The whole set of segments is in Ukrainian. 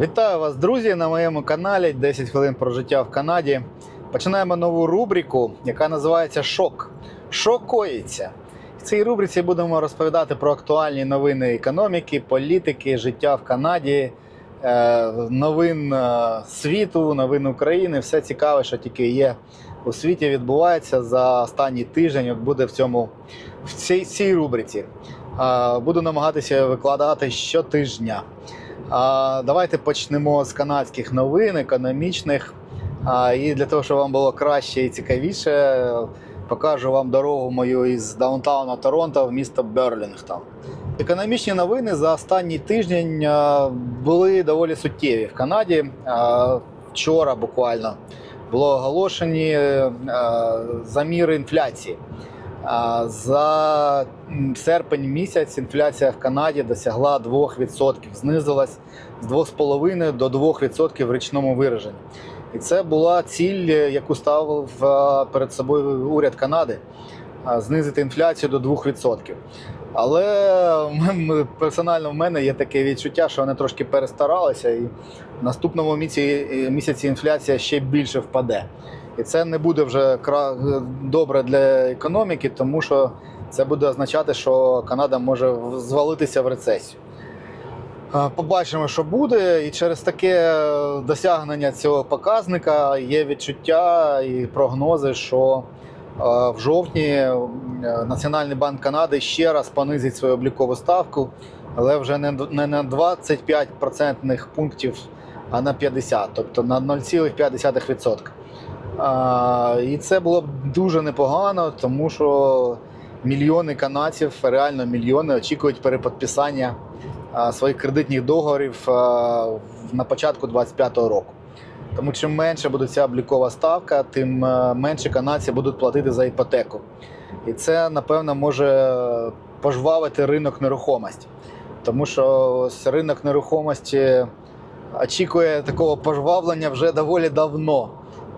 Вітаю вас, друзі, на моєму каналі 10 хвилин про життя в Канаді. Починаємо нову рубрику, яка називається Шок. Що? В цій рубриці будемо розповідати про актуальні новини економіки, політики, життя в Канаді, е, новин е, світу, новин України. Все цікаве, що тільки є у світі, відбувається за останній тиждень. От буде в цьому в цій, цій рубриці. Е, Буду намагатися викладати щотижня. Давайте почнемо з канадських новин, економічних. І для того, щоб вам було краще і цікавіше, покажу вам дорогу мою із даунтауна Торонто в місто Берлінгтон. Економічні новини за останній тиждень були доволі суттєві в Канаді. Вчора буквально було оголошені е, заміри інфляції. За серпень місяць інфляція в Канаді досягла 2%, знизилась з 2,5 до 2% в річному вираженні. І це була ціль, яку ставив перед собою уряд Канади знизити інфляцію до 2%. Але персонально в мене є таке відчуття, що вони трошки перестаралися, і в наступному місяці інфляція ще більше впаде. І це не буде вже добре для економіки, тому що це буде означати, що Канада може звалитися в рецесію. Побачимо, що буде, і через таке досягнення цього показника є відчуття і прогнози, що в жовтні е, Національний банк Канади ще раз понизить свою облікову ставку, але вже не на 25 процентних пунктів, а на 50, тобто на 0,5%. А, І це було б дуже непогано, тому що мільйони канадців, реально мільйони, очікують переподписання своїх кредитних договорів на початку 2025 року. Тому чим менше буде ця облікова ставка, тим е, менше канадці будуть платити за іпотеку. І це, напевно, може пожвавити ринок нерухомості. Тому що ринок нерухомості очікує такого пожвавлення вже доволі давно.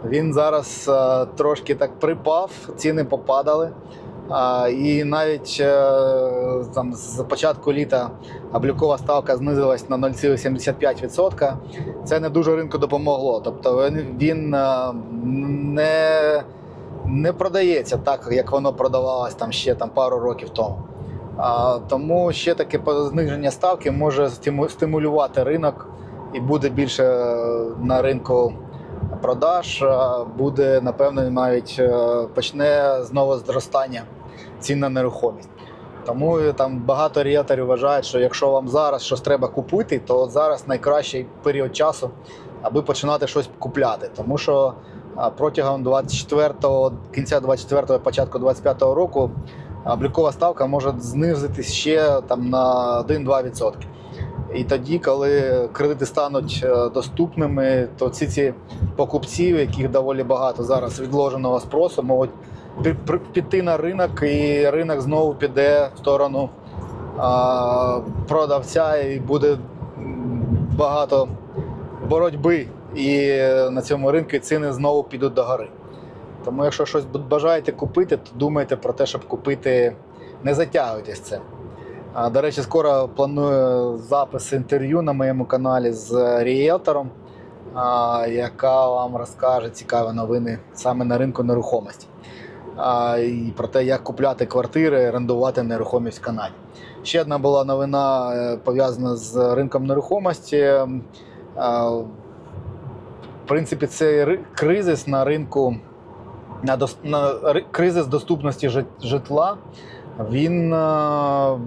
Він зараз е, трошки так припав, ціни попадали. І навіть е, там з початку літа облікова ставка знизилась на 0,75%. Це не дуже ринку допомогло. Тобто він, е, не, не продається так, як воно продавалось там ще там, пару років тому. А, тому ще таке зниження ставки може стиму- стимулювати ринок і буде більше на ринку продаж, буде, напевно, навіть е, почне знову зростання цін на нерухомість. Тому е, там багато ріелторів вважають, що якщо вам зараз щось треба купити, то зараз найкращий період часу, аби починати щось купляти. Тому що протягом 24-го, кінця 24-го, початку 25-го року облікова ставка може знизитись ще там на 1-2%. І тоді, коли кредити стануть е, доступними, то ці ці покупці, яких доволі багато зараз відложеного спросу, можуть пі- піти на ринок, і ринок знову піде в сторону продавця, і буде багато боротьби. І на цьому ринку ціни знову підуть догори. Тому, якщо щось бажаєте купити, то думайте про те, щоб купити, не затягуйтесь цим. До речі, скоро планую запис інтерв'ю на моєму каналі з ріелтором, а, яка вам розкаже цікаві новини саме на ринку нерухомості. І про те, як купляти квартири, орендувати нерухомість в Канаді. Ще одна була новина е, пов'язана з ринком нерухомості. В принципі, це кризис на ринку, на, на кризис доступності житла. Він е,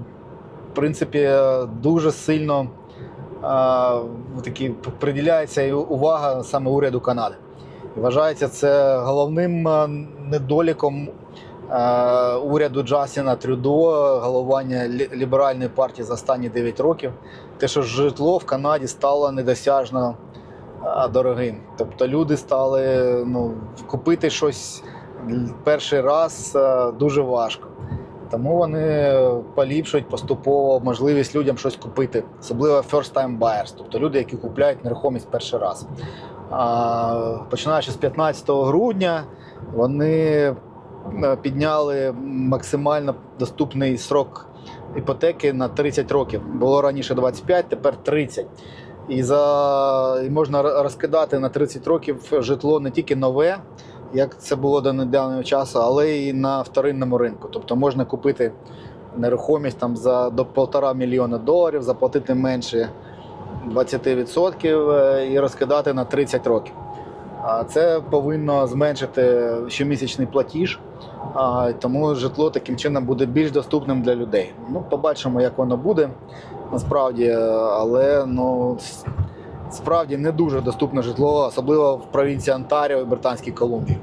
принципі, дуже сильно а, такі приділяється увага саме уряду Канади. Вважається це головним недоліком а, уряду Джастіна Трюдо, головування ліберальної партії за останні 9 років. Те, що житло в Канаді стало недосяжно дорогим. Тобто люди стали ну, купити щось перший раз дуже важко. Тому вони поліпшують поступово можливість людям щось купити, особливо first-time buyers, тобто люди, які купляють нерухомість перший раз. А, Починаючи з 15 грудня, вони е, підняли максимально доступний срок іпотеки на 30 років. Було раніше 25, тепер 30. І, за, і можна розкидати на 30 років житло не тільки нове, як це було до недавнього часу, але і на вторинному ринку. Тобто можна купити нерухомість там за до 1,5 мільйона доларів, заплатити менше 20% е, і розкидати на 30 років. А це повинно зменшити щомісячний платіж, а, тому житло таким чином буде більш доступним для людей. Ну, побачимо, як воно буде насправді, але ну, справді не дуже доступне житло, особливо в провінції Онтаріо і Британській Колумбії.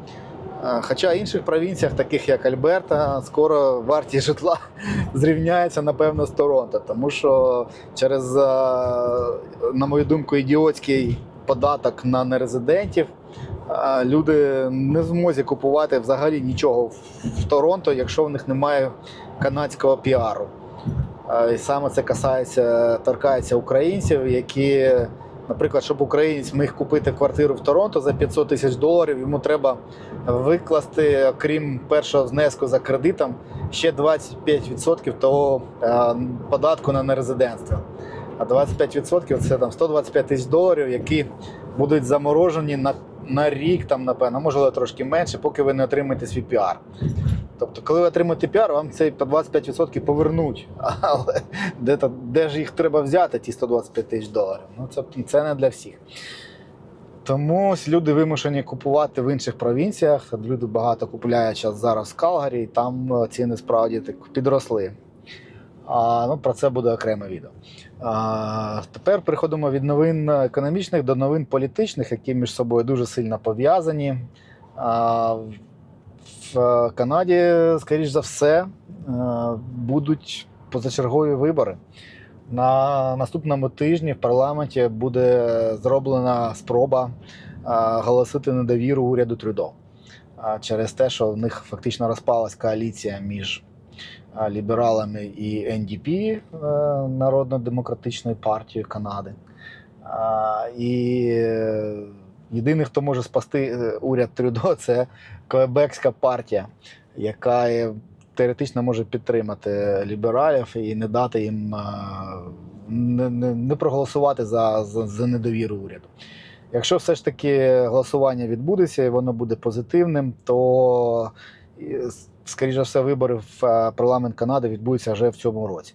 Е, Хоча в інших провінціях, таких як Альберта, скоро вартість житла зрівняється, напевно, з Торонто, тому що через, е, на мою думку, ідіотський податок на нерезидентів е, люди не змозі купувати взагалі нічого в Торонто, якщо в них немає канадського піару. І саме це касається, торкається українців, які, наприклад, щоб українець міг купити квартиру в Торонто за 500 тисяч доларів, йому треба викласти, окрім першого внеску за кредитом, ще 25% того е, податку на нерезидентство. А 25% це там 125 тисяч доларів, які будуть заморожені на, на рік, там, напевно, можливо, трошки менше, поки ви не отримаєте свій піар. Тобто, коли ви отримаєте піар, вам цей по 25% повернуть. Але де, то- де ж їх треба взяти, ті 125 тисяч доларів? Ну, це, це не для всіх. Тому люди вимушені купувати в інших провінціях. Люди багато зараз зараз в Калгарі, і там е, ціни справді так підросли. А, ну, про це буде окреме відео. А, тепер переходимо від новин економічних до новин політичних, які між собою дуже сильно пов'язані. В Канаді, скоріш за все, е, будуть позачергові вибори. На наступному тижні в парламенті буде зроблена спроба е, голосити недовіру уряду Трюдо через те, що в них фактично розпалась коаліція між е, лібералами і НДП е, Народно-демократичною партією Канади. І е, єдиний, хто може спасти е, уряд Трюдо, це Квебекська партія, яка е, теоретично може підтримати лібералів і не дати їм е, не, проголосувати за, за, за недовіру уряду. Якщо все ж таки голосування відбудеться і воно буде позитивним, то і, скоріш все вибори в парламент Канади відбудуться вже в цьому році.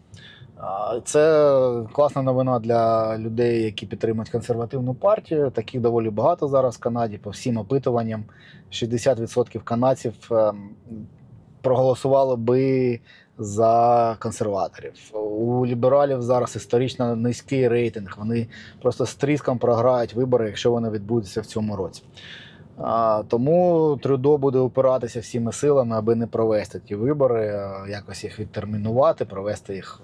Це класна новина для людей, які підтримують консервативну партію. Таких доволі багато зараз в Канаді. По всім опитуванням 60% канадців ем, проголосувало би за консерваторів. У лібералів зараз історично низький рейтинг. Вони просто з тріском програють вибори, якщо вони відбудуться в цьому році. А, тому Трюдо буде опиратися всіми силами, аби не провести ті вибори, а якось їх відтермінувати, провести їх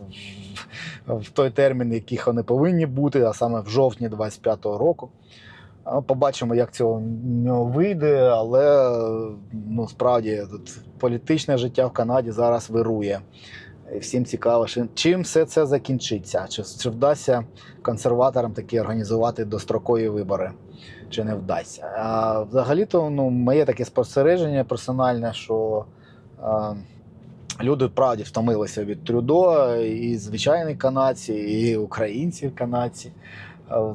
в, в той термін, яких вони повинні бути, а саме в жовтні 25-го року. А, Побачимо, як цього нього вийде, але ну, справді тут політичне життя в Канаді зараз вирує. Всім цікаво, чим все це закінчиться. Чи, чи вдасться консерваторам таки організувати дострокові вибори, чи не вдасться. А, взагалі-то ну, моє таке спостереження персональне, що а, люди правді втомилися від Трюдо, і звичайні канадці, і українці канадці.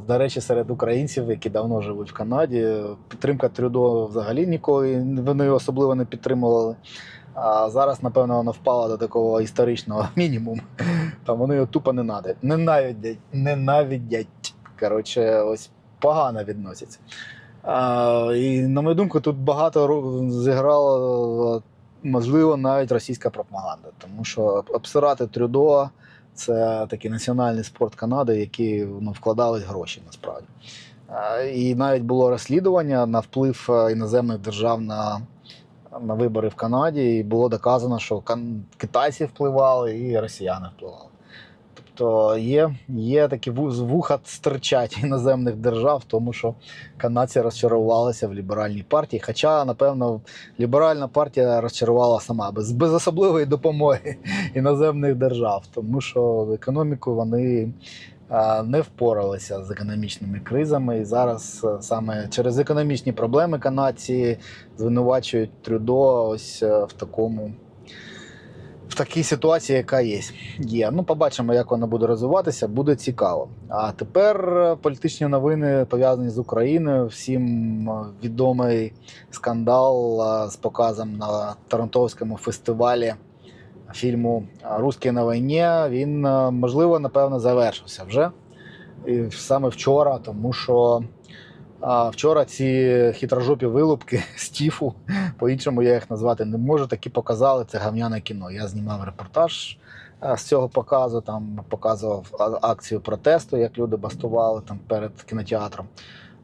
До речі, серед українців, які давно живуть в Канаді, підтримка Трюдо взагалі ніколи вони особливо не підтримували. А зараз, напевно, вона впала до такого історичного мінімуму. Там вони його тупо ненавидять. Ненавидять. Ненавидять. Коротше, ось погано відносяться. А, і, на мою думку, тут багато зіграла, можливо, навіть російська пропаганда. Тому що обсирати Трюдо це такий національний спорт Канади, який ну, вкладались гроші насправді. І навіть було розслідування на вплив е, іноземних держав на, на вибори в Канаді, і було доказано, що китайці впливали і росіяни впливали. Тобто є, є такі вуха стирчать іноземних держав, тому що канадці розчарувалися в ліберальній партії. Хоча, напевно, ліберальна партія розчарувала сама без, без особливої допомоги іноземних держав, тому що економіку вони не впоралися з економічними кризами. І зараз е, саме через економічні проблеми канадці звинувачують Трюдо ось е, в такому. В такій ситуації, яка є. є. Ну, побачимо, як вона буде розвиватися, буде цікаво. А тепер е, політичні новини пов'язані з Україною. Всім е, відомий скандал е, з показом на Торонтовському фестивалі фільму Русські на війні. Він, можливо, напевно, завершився вже. І саме вчора, тому що а, вчора ці хитрожопі вилупки з Тіфу, по-іншому я їх назвати не можу, такі показали це гавняне кіно. Я знімав репортаж з цього показу, там показував акцію протесту, як люди бастували там перед кінотеатром.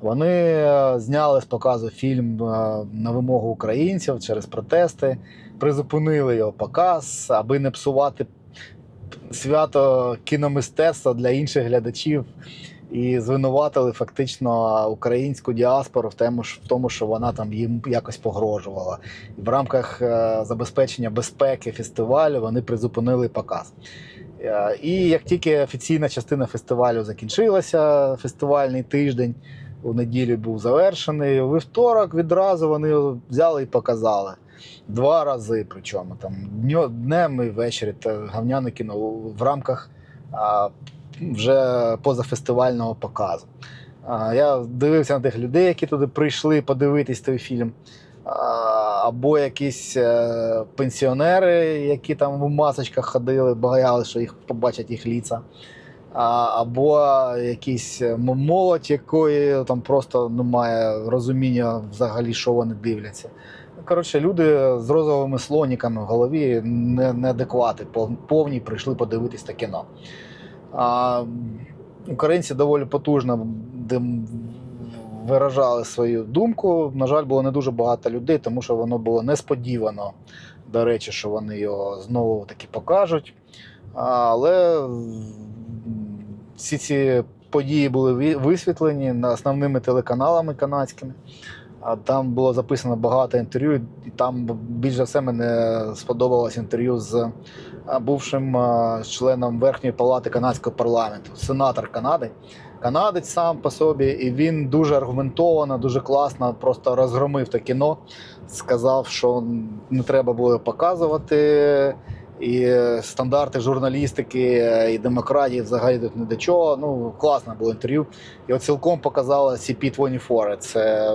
Вони е, зняли з показу фільм е, на вимогу українців через протести, призупинили його показ, аби не псувати свято кіномистецтва для інших глядачів і звинуватили фактично українську діаспору в тому, в тому, що вона там їм якось погрожувала. І в рамках е, забезпечення безпеки фестивалю вони призупинили показ. Е, І як тільки офіційна частина фестивалю закінчилася, фестивальний тиждень у неділю був завершений. У вівторок відразу вони взяли і показали. Два рази, причому там днем і ввечері та гавняне кіно в рамках вже позафестивального показу. Я дивився на тих людей, які туди прийшли подивитись той фільм. Або якісь е, пенсіонери, які там в масочках ходили, боялися, що їх побачать їх ліца. Або якісь молодь, якої там просто немає розуміння взагалі, що вони дивляться. Коротше, люди з розовими слоніками в голові не, неадеквати, повні прийшли подивитись те кіно. А, українці доволі потужно виражали свою думку. На жаль, було не дуже багато людей, тому що воно було несподівано, до речі, що вони його знову таки покажуть. Але всі ці події були ві- висвітлені основними телеканалами канадськими. Там було записано багато інтерв'ю, і там більш за все мене сподобалось інтерв'ю з бувшим членом Верхньої палати канадського парламенту, сенатор Канади. Канадець сам по собі, і він дуже аргументовано, дуже класно просто розгромив те кіно. Сказав, що не треба було показувати. І стандарти журналістики і демократії взагалі тут не до чого. Ну, класне було інтерв'ю. І цілком показала CP24. Це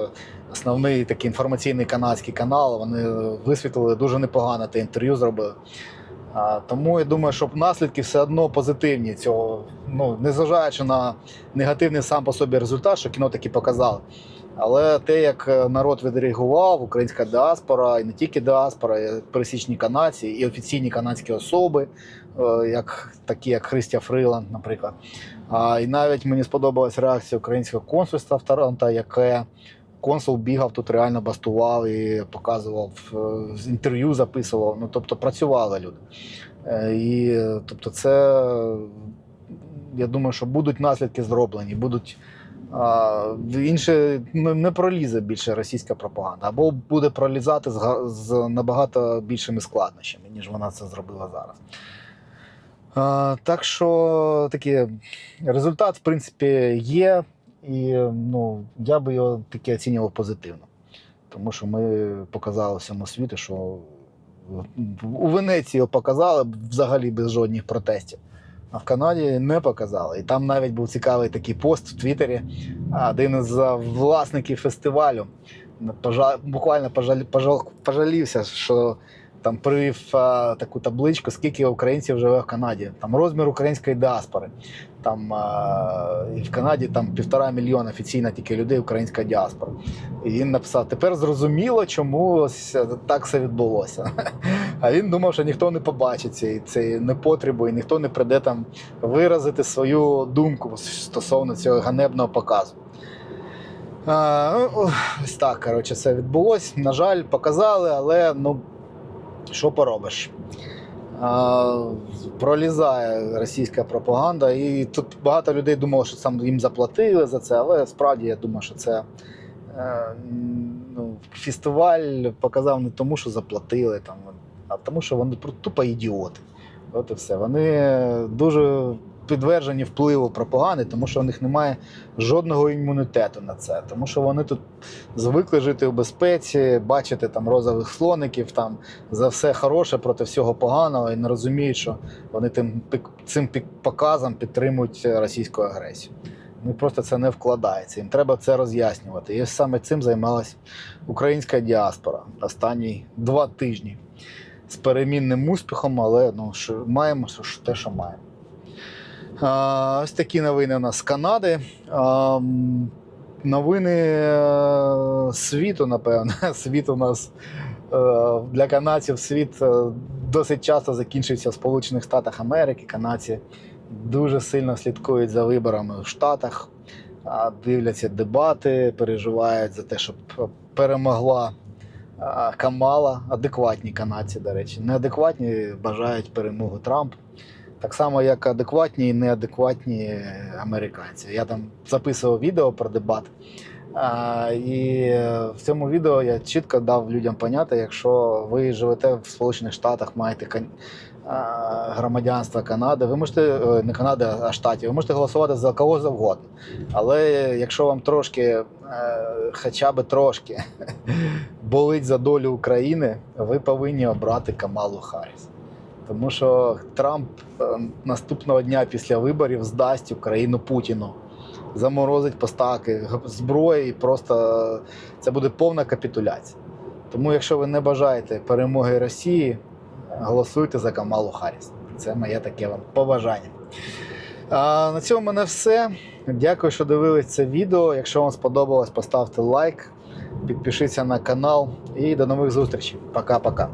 основний такий інформаційний канадський канал. Вони висвітлили дуже непогано те інтерв'ю зробили. Тому я думаю, що наслідки все одно позитивні цього. Ну, незважаючи на негативний сам по собі результат, що кіно таки показали. Але те, як е, народ відреагував, українська діаспора, і не тільки діаспора, і пересічні канадці, і офіційні канадські особи, е, як, такі як Христя Фриланд, наприклад. А, і навіть мені сподобалась реакція українського консульства в Торонто, яке консул бігав тут, реально бастував і показував е, інтерв'ю, записував. Ну тобто працювали люди. І тобто, це я думаю, що будуть наслідки зроблені, будуть. Інше не, пролізе більше російська пропаганда, або буде пролізати з, набагато більшими складнощами, ніж вона це зробила зараз. Так що такий результат, в принципі, є, і ну, я би його таки оцінював позитивно. Тому що ми показали всьому світу, що у Венеції його показали взагалі без жодних протестів. А в Канаді не показали. І там навіть був цікавий такий пост в Твіттері. Один із власників фестивалю пожа- буквально пожаль- пожал- пожалівся, що там привів а, таку табличку, скільки українців живе в Канаді. Там розмір української діаспори. Там а, і в Канаді там півтора мільйона офіційно тільки людей українська діаспора. І він написав: тепер зрозуміло, чому ось так все відбулося. А він думав, що ніхто не побачить цієї цієї непотребу, і ніхто не прийде там виразити свою думку стосовно цього ганебного показу. А, ну, ось так, коротше, це відбулось. На жаль, показали, але ну, що поробиш? А, пролізає російська пропаганда, і тут багато людей думало, що сам їм заплатили за це, але справді я думаю, що це е, ну, фестиваль показав не тому, що заплатили, там, а тому, що вони тупо ідіоти. От і все. Вони дуже підтверджені впливу пропаганди, тому що у них немає жодного імунітету на це. Тому що вони тут звикли жити у безпеці, бачити там розових слоників, там за все хороше проти всього поганого, і не розуміють, що вони тим цим показом підтримують російську агресію. Ну просто це не вкладається. Їм треба це роз'яснювати. І саме цим займалась українська діаспора останні два тижні з перемінним успіхом, але ну, що, маємо що, те, що маємо. А, ось такі новини у нас з Канади. А, новини е, світу, напевно. Світ у нас е, для канадців світ е, досить часто закінчується в Сполучених Штатах Америки. Канадці дуже сильно слідкують за виборами в Штатах, дивляться дебати, переживають за те, щоб перемогла Камала. Адекватні канадці, до речі. Неадекватні бажають перемогу Трампу. Так само, як адекватні і неадекватні американці. Я там записував відео про дебат. А, і в цьому відео я чітко дав людям поняти, якщо ви живете в Сполучених Штатах, маєте кан- а, громадянство Канади, ви можете е, не Канади, а штатів, ви можете голосувати за кого завгодно. Але якщо вам трошки, е, хоча б трошки болить за долю України, ви повинні обрати Камалу Харріс. Тому що Трамп е, наступного дня після виборів здасть Україну Путіну, заморозить поставки зброї, і просто це буде повна капітуляція. Тому, якщо ви не бажаєте перемоги Росії, голосуйте за Камалу Харріс. Це моє таке вам побажання. А, на цьому в мене все. Дякую, що дивились це відео. Якщо вам сподобалось, поставте лайк, підпишіться на канал і до нових зустрічей. Пока-пока.